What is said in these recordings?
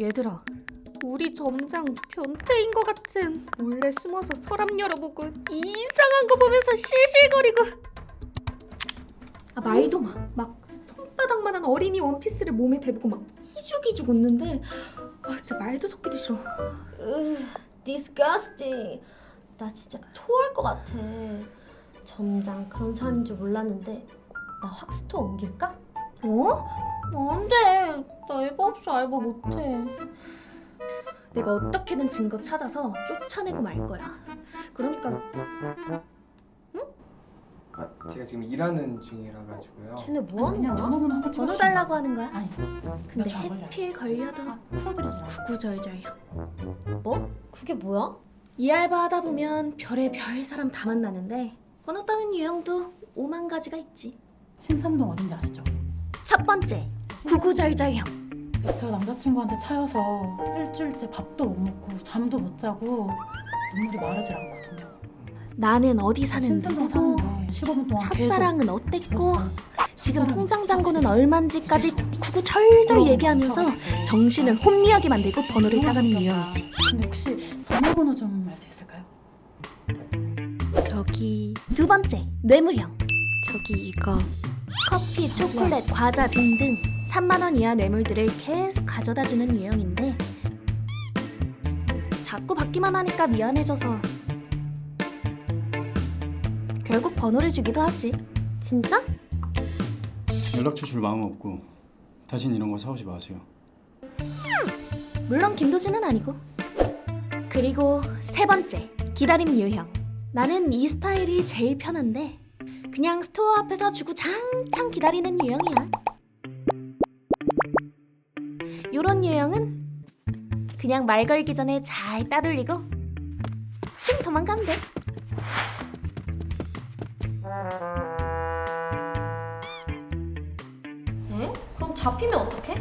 얘들아, 우리 점장 변태인 것 같은 몰래 숨어서 서랍 열어보고 이상한 거 보면서 실실거리고 아 말도 마. 막 손바닥만한 어린이 원피스를 몸에 대보고 막 기죽기죽 웃는데 아 진짜 말도 섞기도 싫어. 으, disgusting. 나 진짜 토할 것 같아. 점장 그런 사람인 줄 몰랐는데 나 확스토 옮길까? 어? 안 돼. 나 에바 없이 알바 못해. 내가 어떻게든 증거 찾아서 쫓아내고 말 거야. 그러니까 아, 제가 지금 일하는 중이라 가지고요. 쟤네 뭐 하는 그냥 거야? 전화번호 한번 번호 찍어주시면 달라고 하는 거야. 아니 근데 걸려요. 해필 걸려도 아, 풀어드리지 구구절절요. 뭐? 그게 뭐야? 이 알바 하다 보면 별의 별 사람 다 만나는데 번호 따는 유형도 오만 가지가 있지. 신삼동 어딘지 아시죠? 첫 번째 구구절절형. 제가 남자친구한테 차여서 일주일째 밥도 못 먹고 잠도 못 자고 눈물이 마르질 않거든요. 나는 어디 사는 신삼동 누구고 사는데 15분 동안 첫사랑은 어땠고. 지금 첫사랑이 통장. 잔고는 얼만지까지 구구절절 얘기하면서 정신을 혼미하게 만들고 번호를 따가는 유형이지. 근데 혹시 전화번호 좀 알 수 있을까요? 저기 두 번째 뇌물형. 저기 이거 커피, 초콜릿, 과자 등등 3만 원 이하 뇌물들을 계속 가져다 주는 유형인데 자꾸 받기만 하니까 미안해져서 결국 번호를 주기도 하지. 진짜? 연락처 줄 마음 없고 다신 이런 거 사오지 마세요. 물론 김도진은 아니고. 그리고 세 번째 기다림 유형. 나는 이 스타일이 제일 편한데 그냥 스토어 앞에서 주고 장창 기다리는 유형이야. 요런 유형은 그냥 말 걸기 전에 잘 따돌리고 씩 도망가면 돼. 에? 그럼 잡히면 어떡해?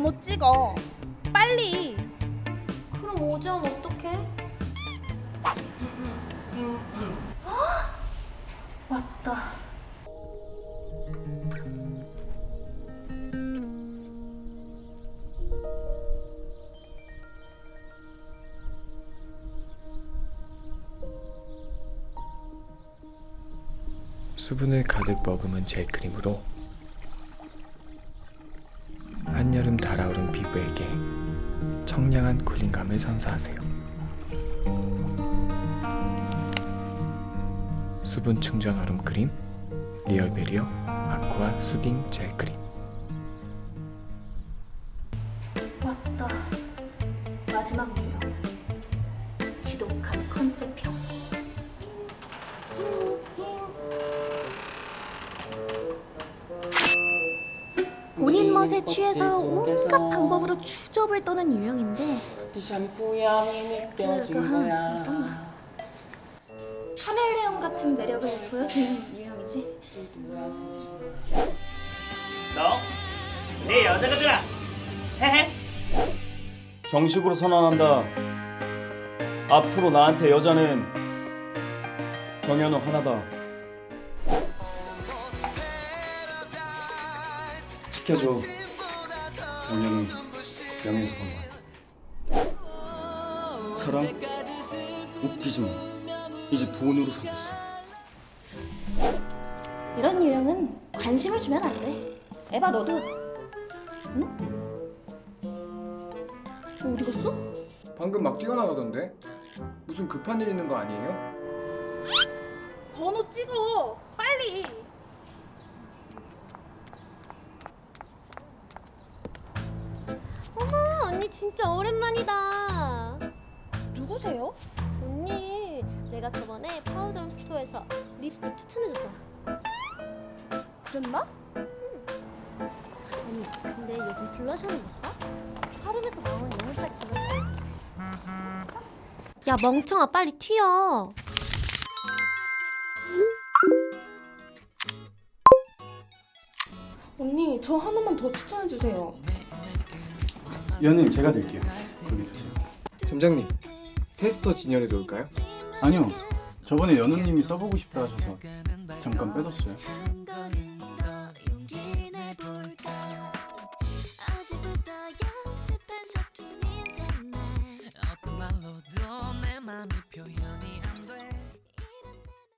번호 찍어 빨리 그럼 오전 어떡해? 왔다. 수분을 가득 머금은 젤 크림으로 청량한 쿨링감을 선사하세요. 수분 충전 얼음 크림 리얼베리어 아쿠아 수딩 젤크림 본인 멋에 취해서 온갖 방법으로 추접을 떠는 유형인데 그 샴푸 향이 느껴진 그거 한 거야. 어떤 거야? 카멜레온 같은 매력을 보여주는 유형이지. 너? 내 여자가 들아. 헤헤. 정식으로 선언한다. 앞으로 나한테 여자는 정현우 하나다. 시켜줘. 정현우 명예서 건강. 사랑? 웃기지 마. 이제 돈으로 사겠어. 이런 유형은 관심을 주면 안 돼. 에바 너도. 응? 너 어디 갔어? 방금 막 뛰어나가던데 무슨 급한 일 있는 거 아니에요? 번호 찍어 빨리 진짜 오랜만이다. 누구세요? 언니 내가 저번에 파우더 스토어에서 립스틱 추천해줬잖아. 그랬나? 언니 근데 요즘 블러셔는 못 사? 하름에서 나온 영혼짝 블러셔. 야 멍청아 빨리 튀어. 언니 저 하나만 더 추천해 주세요 위원님 제가 드릴게요. 여기 드세요. 점장님 테스터 진열해 놓을까요? 아니요. 저번에 연우님이 써보고 싶다 하셔서 잠깐 빼뒀어요.